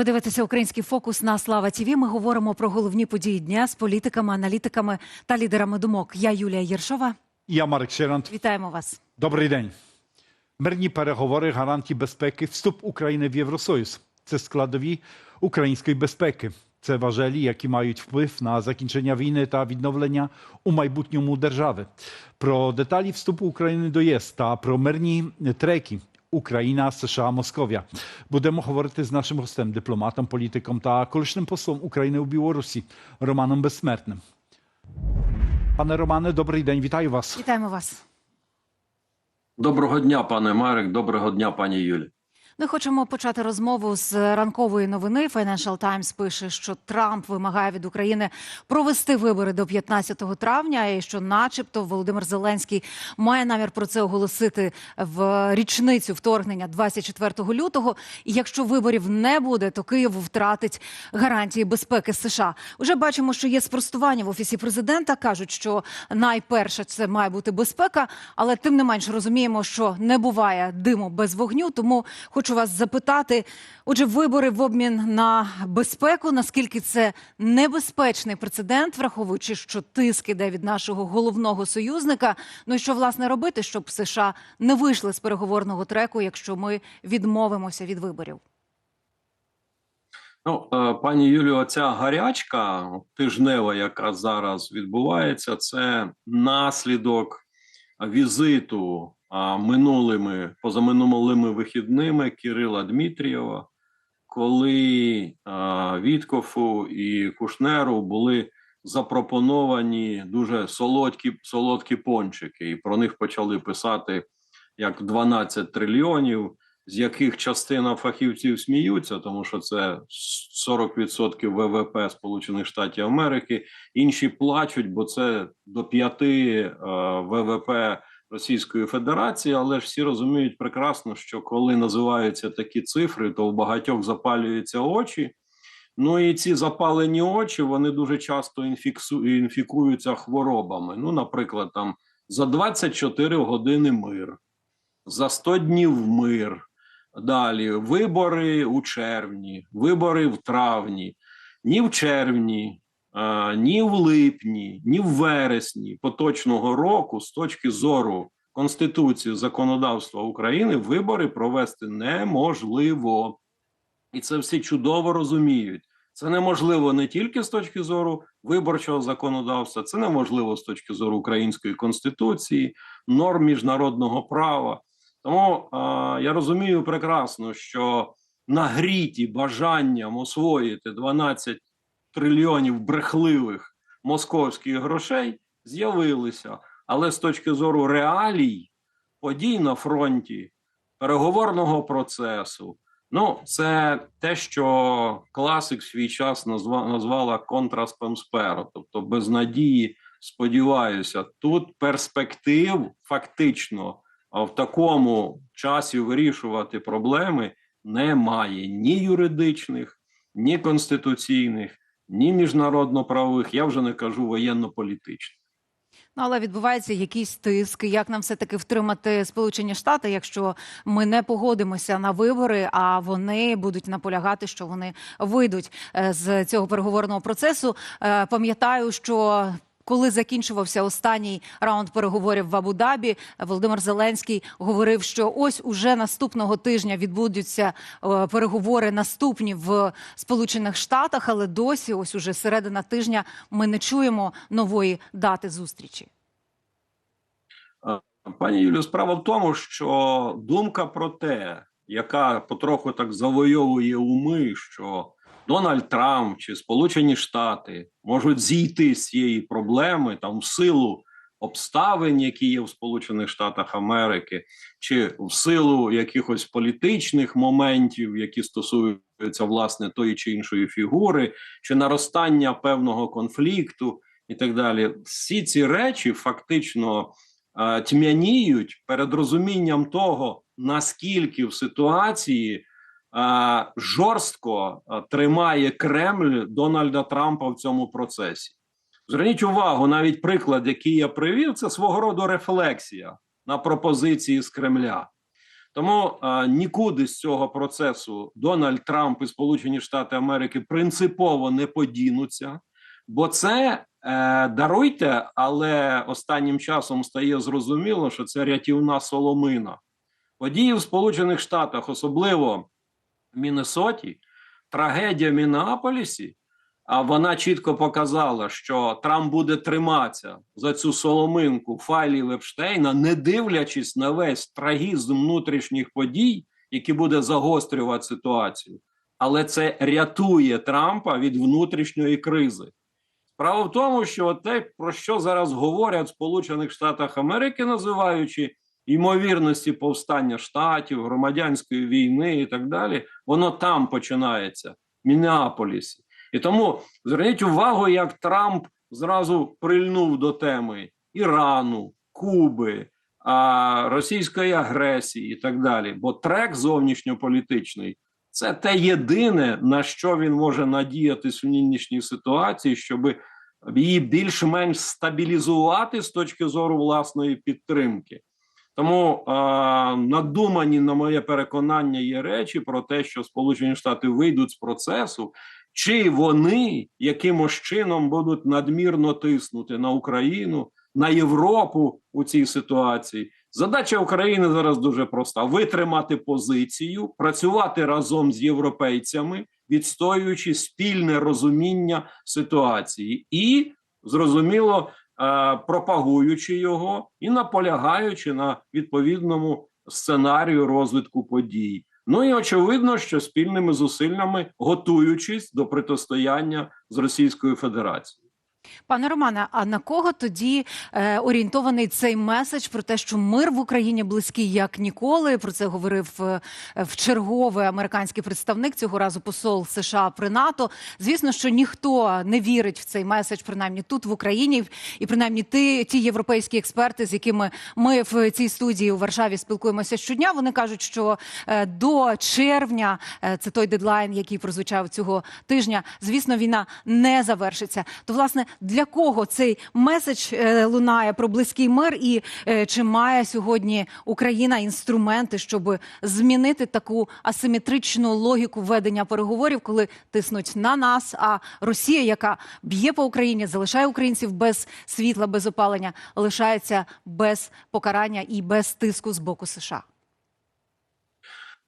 Ви дивитеся український фокус на Слава ТІВІ. Ми говоримо про головні події дня з політиками, аналітиками та лідерами думок. Я Юлія Єршова. Я Марк Щерант. Вітаємо вас. Добрий день. Мирні переговори гарантії безпеки, вступ України в Євросоюз. Це складові української безпеки. Це важелі, які мають вплив на закінчення війни та відновлення у майбутньому держави. Про деталі вступу України до ЄС та про мирні треки Україна, США, Московія. Будемо говорити з нашим гостем, дипломатом, політиком та колишнім послом України у Білорусі Романом Безсмертним. Пане Романе, добрий день, вітаю вас. Вітаємо вас. Доброго дня, пане Марик. Доброго дня, пані Юлі. Ми хочемо почати розмову з ранкової новини. Financial Times пише, що Трамп вимагає від України провести вибори до 15 травня, і що, начебто, Володимир Зеленський має намір про це оголосити в річницю вторгнення 24 лютого. І якщо виборів не буде, то Київ втратить гарантії безпеки США. Уже бачимо, що є спростування в офісі президента. кажуть, що найперше це має бути безпека, але тим не менш розуміємо, що не буває диму без вогню. Тому хочу вас запитати. Отже, вибори в обмін на безпеку. Наскільки це небезпечний прецедент, враховуючи, що тиск іде від нашого головного союзника. Ну і що власне робити, щоб США не вийшли з переговорного треку, якщо ми відмовимося від виборів? Ну, е, пані Юлію, оця гарячка тижнева, яка зараз відбувається, це наслідок візиту минулими позаминулими вихідними Кирила Дмитрієва, коли Віткофу і Кушнеру були запропоновані дуже солодкі солодкі пончики, і про них почали писати як 12 трильйонів. З яких частина фахівців сміються, тому що це 40% ВВП Сполучених Штатів Америки. Інші плачуть, бо це до 5 е, ВВП Російської Федерації. Але ж всі розуміють прекрасно, що коли називаються такі цифри, то в багатьох запалюються очі. Ну і ці запалені очі вони дуже часто інфіксу... інфікуються хворобами. Ну, наприклад, там за 24 години мир, за 100 днів мир. Далі вибори у червні, вибори в травні, ні в червні, ні в липні, ні в вересні поточного року, з точки зору Конституції законодавства України, вибори провести неможливо. І це всі чудово розуміють. Це неможливо не тільки з точки зору виборчого законодавства, це неможливо з точки зору української конституції, норм міжнародного права. Тому е, я розумію прекрасно, що нагріті бажанням освоїти 12 трильйонів брехливих московських грошей з'явилися. Але з точки зору реалій, подій на фронті, переговорного процесу, ну це те, що класик свій час назва, назвала контраспемсперо, тобто без надії, сподіваюся, тут перспектив фактично в такому часі вирішувати проблеми немає ні юридичних, ні конституційних, ні міжнародно-правових, я вже не кажу воєнно-політичних. Ну, але відбувається якийсь тиск. Як нам все таки втримати Сполучені Штати, якщо ми не погодимося на вибори, а вони будуть наполягати, що вони вийдуть е, з цього переговорного процесу? Е, Пам'ятаю, що коли закінчувався останній раунд переговорів в Абу-Дабі, Володимир Зеленський говорив, що ось уже наступного тижня відбудуться е, переговори наступні в Сполучених Штатах, але досі, ось уже середина тижня, ми не чуємо нової дати зустрічі. Пані Юлію, справа в тому, що думка про те, яка потроху так завойовує уми, що Дональд Трамп чи Сполучені Штати можуть зійти з цієї проблеми там в силу обставин, які є в Сполучених Штатах Америки, чи в силу якихось політичних моментів, які стосуються власне тої чи іншої фігури, чи наростання певного конфлікту, і так далі. Всі ці речі фактично е, тьмяніють перед розумінням того, наскільки в ситуації жорстко е, тримає Кремль Дональда Трампа в цьому процесі. Зверніть увагу, навіть приклад, який я привів, це свого роду рефлексія на пропозиції з Кремля. Тому а, нікуди з цього процесу Дональд Трамп і Сполучені Штати Америки принципово не подінуться, бо це е, даруйте, але останнім часом стає зрозуміло, що це рятівна соломина. Події в Сполучених Штатах, особливо Міннесоті, трагедія в Мінneаполісі, а вона чітко показала, що Трамп буде триматися за цю соломинку файлів Епштейна, не дивлячись на весь трагізм внутрішніх подій, які буде загострювати ситуацію. Але це рятує Трампа від внутрішньої кризи. Справа в тому, що те, про що зараз говорять в Сполучених Штатах Америки, називаючи ймовірності повстання штатів, громадянської війни і так далі, воно там починається, в Мінneаполісі. І тому зверніть увагу, як Трамп зразу прильнув до теми Ірану, Куби, російської агресії і так далі. Бо трек зовнішньополітичний це те єдине, на що він може надіятись в нинішній ситуації, щоб її більш-менш стабілізувати з точки зору власної підтримки. Тому е, надумані, на моє переконання, є речі про те, що Сполучені Штати вийдуть з процесу, чи вони якимось чином будуть надмірно тиснути на Україну, на Європу у цій ситуації. Задача України зараз дуже проста: витримати позицію, працювати разом з європейцями, відстоюючи спільне розуміння ситуації, і зрозуміло пропагуючи його і наполягаючи на відповідному сценарію розвитку подій. Ну і очевидно, що спільними зусиллями готуючись до протистояння з Російською Федерацією. Пане Романе, а на кого тоді е, орієнтований цей меседж про те, що мир в Україні близький як ніколи? Про це говорив е, в чергове американський представник цього разу посол США при НАТО. Звісно, що ніхто не вірить в цей меседж, принаймні тут в Україні, і принаймні ті, ті європейські експерти, з якими ми в цій студії у Варшаві спілкуємося щодня. Вони кажуть, що е, до червня е, це той дедлайн, який прозвучав цього тижня. Звісно, війна не завершиться. То власне для кого цей меседж е, лунає про близький мир, і е, чи має сьогодні Україна інструменти, щоб змінити таку асиметричну логіку ведення переговорів, коли тиснуть на нас? А Росія, яка б'є по Україні, залишає українців без світла, без опалення, лишається без покарання і без тиску з боку США.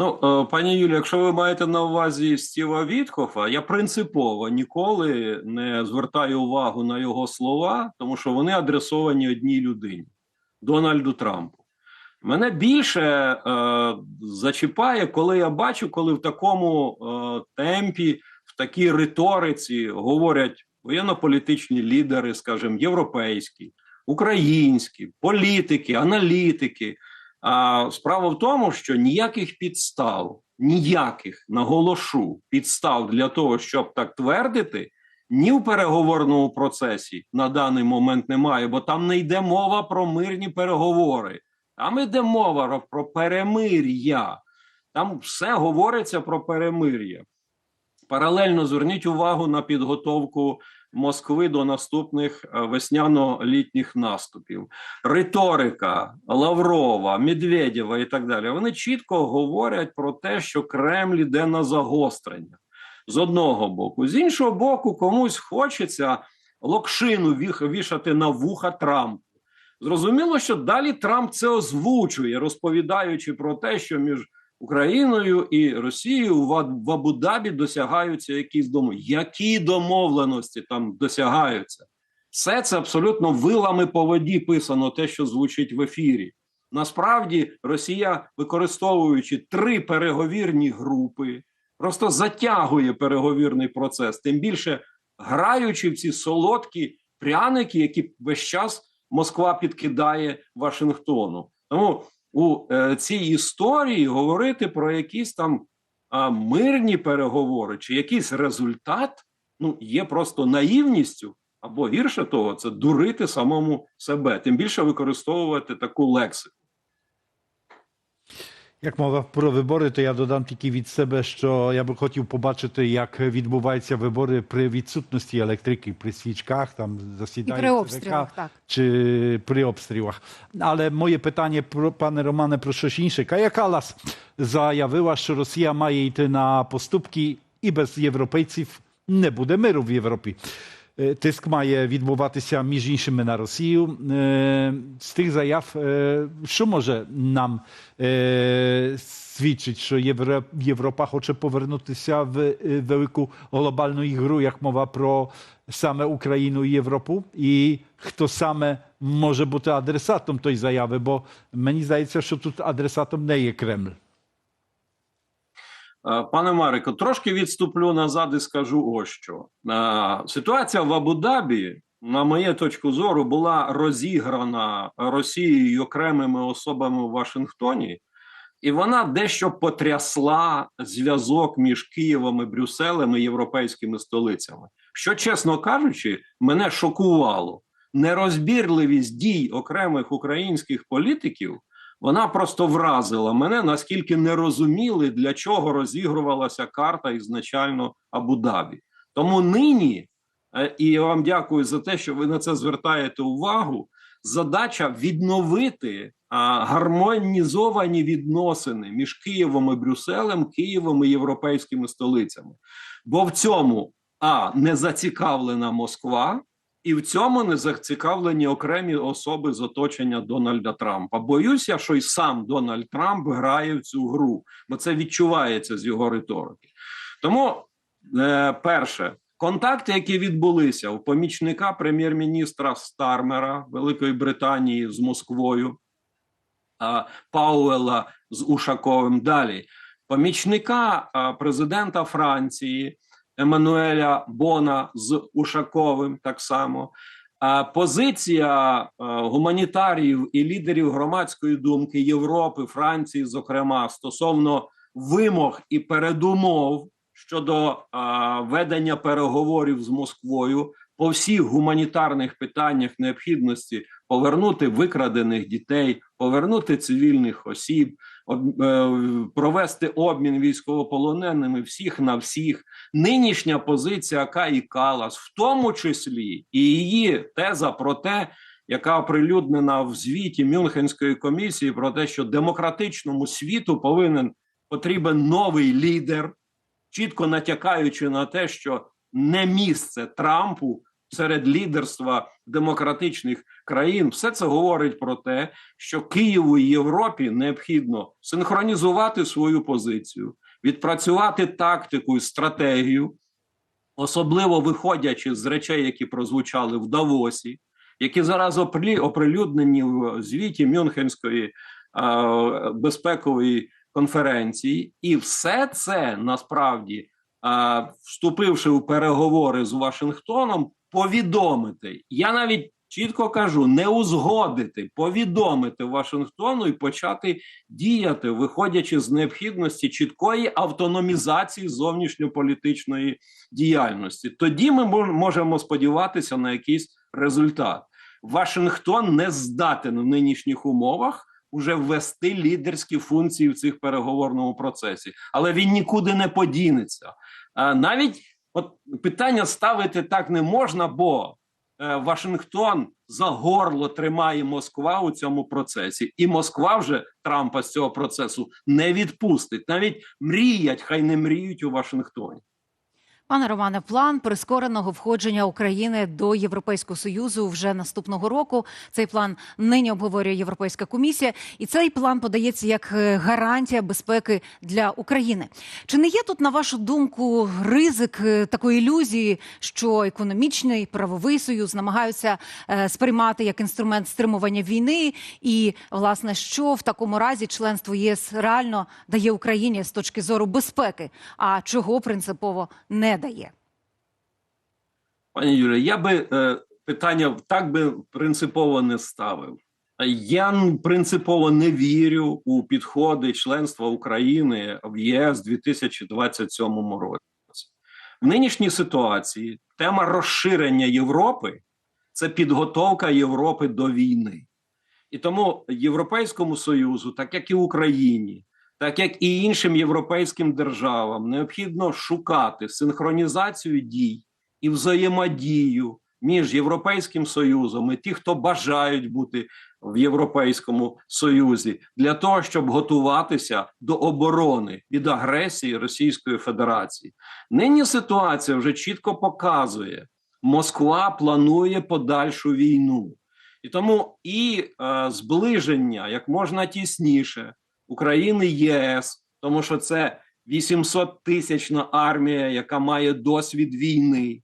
Ну, е, пані Юлі, якщо ви маєте на увазі Стіва Вітхофа, я принципово ніколи не звертаю увагу на його слова, тому що вони адресовані одній людині Дональду Трампу. Мене більше е, зачіпає, коли я бачу, коли в такому е, темпі, в такій риториці говорять воєнно-політичні лідери, скажімо, європейські, українські, політики, аналітики. А справа в тому, що ніяких підстав, ніяких наголошу підстав для того, щоб так твердити, ні в переговорному процесі на даний момент немає, бо там не йде мова про мирні переговори, там йде мова про перемир'я. Там все говориться про перемир'я. Паралельно зверніть увагу на підготовку Москви до наступних е, весняно-літніх наступів. Риторика Лаврова, Медведєва і так далі. Вони чітко говорять про те, що Кремль іде на загострення з одного боку. З іншого боку, комусь хочеться локшину вішати на вуха Трампу. Зрозуміло, що далі Трамп це озвучує, розповідаючи про те, що між Україною і Росією в Абу-Дабі досягаються якісь домо. Які домовленості там досягаються? Все це абсолютно вилами по воді писано, те, що звучить в ефірі. Насправді, Росія, використовуючи три переговірні групи, просто затягує переговірний процес, тим більше граючи в ці солодкі пряники, які весь час Москва підкидає Вашингтону. Тому у е, цій історії говорити про якісь там мирні переговори чи якийсь результат ну, є просто наївністю, або гірше того, це дурити самому себе, тим більше використовувати таку лексику. Як мова про вибори, то я додам тільки від себе, що я би хотів побачити, як відбуваються вибори при відсутності електрики, при свічках, там І засідають при обстрілах, так. чи при обстрілах. Але моє питання, про- пане Романе, про щось інше. Кая Калас заявила, що Росія має йти на поступки і без європейців не буде миру в Європі. Е, Тиск має відбуватися між іншими на Росію. Е, З тих заяв, е, що може нам свідчить, що Європа хоче повернутися в велику глобальну ігру, як мова про саме Україну і Європу, і хто саме може бути адресатом тої заяви, бо мені здається, що тут адресатом не є Кремль. Е, Пане Марико, трошки відступлю назад і скажу ось що. Е, Ситуація в Абу-Дабі, на моє точку зору, була розіграна Росією окремими особами в Вашингтоні, і вона дещо потрясла зв'язок між Києвом і Брюсселем і європейськими столицями. Що, чесно кажучи, мене шокувало нерозбірливість дій окремих українських політиків вона просто вразила мене, наскільки не розуміли, для чого розігрувалася карта ізначально Абу-Дабі. Тому нині, е, і я вам дякую за те, що ви на це звертаєте увагу. Задача відновити гармонізовані відносини між Києвом і Брюсселем, Києвом і європейськими столицями. Бо в цьому а не зацікавлена Москва, і в цьому не зацікавлені окремі особи з оточення Дональда Трампа. Боюся, що й сам Дональд Трамп грає в цю гру, бо це відчувається з його риторики. Тому, е, перше, контакти, які відбулися у помічника прем'єр-міністра Стармера Великої Британії з Москвою, а, Пауела з Ушаковим. Далі помічника а, президента Франції Еммануеля Бона з Ушаковим. Так само позиція гуманітарів гуманітаріїв і лідерів громадської думки Європи, Франції, зокрема, стосовно вимог і передумов щодо ведення переговорів з Москвою по всіх гуманітарних питаннях необхідності повернути викрадених дітей, повернути цивільних осіб, е, провести обмін військовополоненими всіх на всіх. Нинішня позиція Каї Калас, в тому числі і її теза про те, яка оприлюднена в звіті Мюнхенської комісії, про те, що демократичному світу повинен потрібен новий лідер, чітко натякаючи на те, що не місце Трампу серед лідерства демократичних країн, все це говорить про те, що Києву і Європі необхідно синхронізувати свою позицію, відпрацювати тактику і стратегію, особливо виходячи з речей, які прозвучали в Давосі, які зараз оприлюднені в звіті Мюнхенської безпекової конференції, і все це насправді, вступивши у переговори з Вашингтоном, повідомити. Я навіть чітко кажу, не узгодити, повідомити Вашингтону і почати діяти, виходячи з необхідності чіткої автономізації зовнішньополітичної діяльності. Тоді ми можемо сподіватися на якийсь результат. Вашингтон не здатен в нинішніх умовах уже ввести лідерські функції в цих переговорному процесі, але він нікуди не подінеться. Навіть от питання ставити так не можна, бо е, Вашингтон за горло тримає Москва у цьому процесі, і Москва вже Трампа з цього процесу не відпустить. Навіть мріять, хай не мріють у Вашингтоні. Пане Романе, план прискореного входження України до Європейського союзу вже наступного року. Цей план нині обговорює Європейська комісія, і цей план подається як е, гарантія безпеки для України. Чи не є тут, на вашу думку, ризик е, такої ілюзії, що економічний правовий союз намагаються е, сприймати як інструмент стримування війни? І власне, що в такому разі членство єС реально дає Україні з точки зору безпеки, а чого принципово не дає? Пані Юлія, я би е, питання так би принципово не ставив. Я принципово не вірю у підходи членства України в ЄС у 2027 році. В нинішній ситуації тема розширення Європи це підготовка Європи до війни. І тому Європейському Союзу, так як і Україні, так як і іншим європейським державам, необхідно шукати синхронізацію дій і взаємодію між Європейським Союзом і ті, хто бажають бути в Європейському Союзі, для того, щоб готуватися до оборони від агресії Російської Федерації. Нині ситуація вже чітко показує, Москва планує подальшу війну. І тому і е, зближення як можна тісніше України ЄС, тому що це 800 тисячна армія, яка має досвід війни,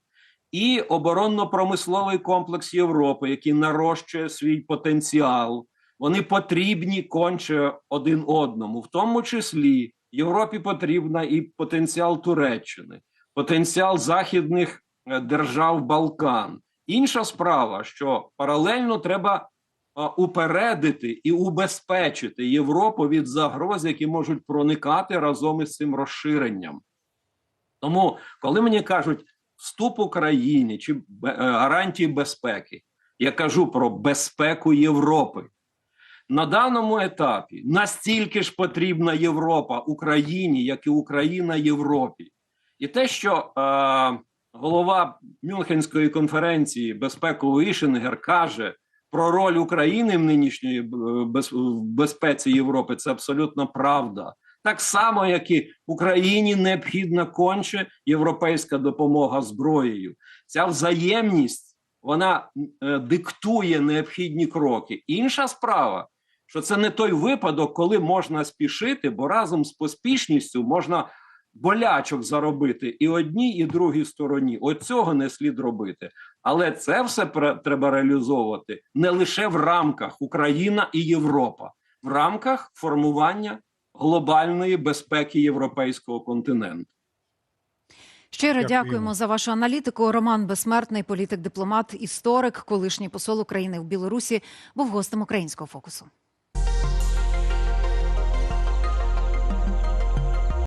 і оборонно-промисловий комплекс Європи, який нарощує свій потенціал. Вони потрібні конче один одному, в тому числі Європі потрібна і потенціал Туреччини, потенціал західних е, держав Балкан. Інша справа, що паралельно треба упередити і убезпечити Європу від загроз, які можуть проникати разом із цим розширенням. Тому, коли мені кажуть вступ України чи е, гарантії безпеки, я кажу про безпеку Європи. На даному етапі настільки ж потрібна Європа Україні, як і Україна Європі. І те, що е, голова Мюнхенської конференції безпековий Ішингер каже про роль України в нинішньої в безпеці Європи, це абсолютно правда. Так само, як і Україні необхідна конче європейська допомога зброєю. Ця взаємність вона е, диктує необхідні кроки. Інша справа, що це не той випадок, коли можна спішити, бо разом з поспішністю можна болячок заробити і одній, і другій стороні. От цього не слід робити. Але це все треба реалізовувати не лише в рамках Україна і Європа, в рамках формування глобальної безпеки європейського континенту. Щиро Дякуємо. дякуємо за вашу аналітику. Роман Безсмертний, політик, дипломат, історик, колишній посол України в Білорусі, був гостем українського фокусу.